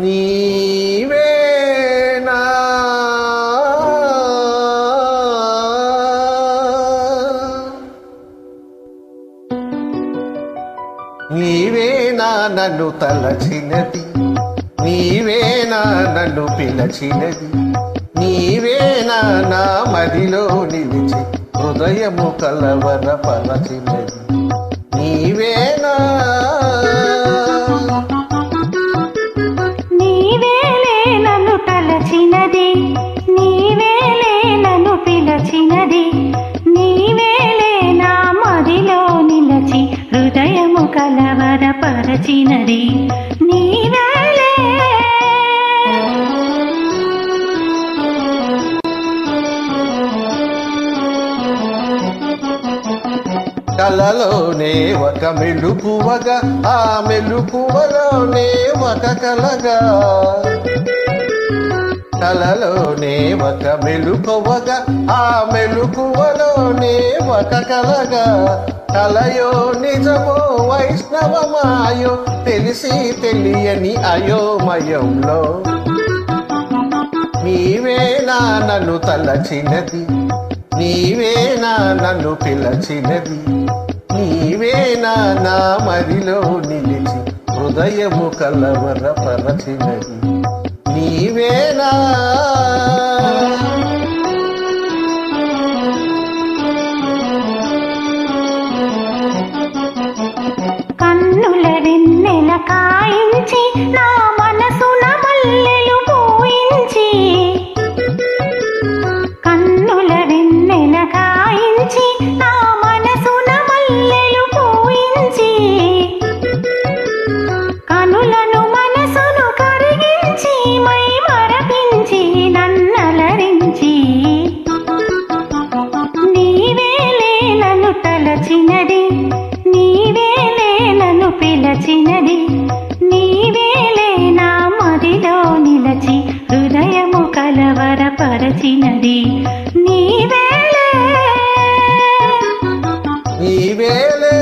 నీవేనా నన్ను తలచినది. నీవేనా నన్ను పిలచినది. నీవేనా నా మదిలో నిలిచి హృదయము కలవర పలచినది. కలవరపరచినది నీవేలే కలలోనే ఒక మెలుపువగా ఆ మెలుపువలోనే ఒక కలగా. కలలోనే ఒక మెలుకువగా ఆ మెలుకువలోనే ఒక కలగా. కలయో నిజమో వైష్ణవమాయో తెలిసి తెలియని అయోమయంలో. నీవేనా నన్ను తలచినది నీవేనా నన్ను పిలచినది నీవేనా నా మదిలో నిలిచి హృదయము కలవర పరచినది నీవేనా నిలిచినది. నీవేలే నా మదిలో నిలచి హృదయము కలవరపరచినది. నీవేలే నీవేలే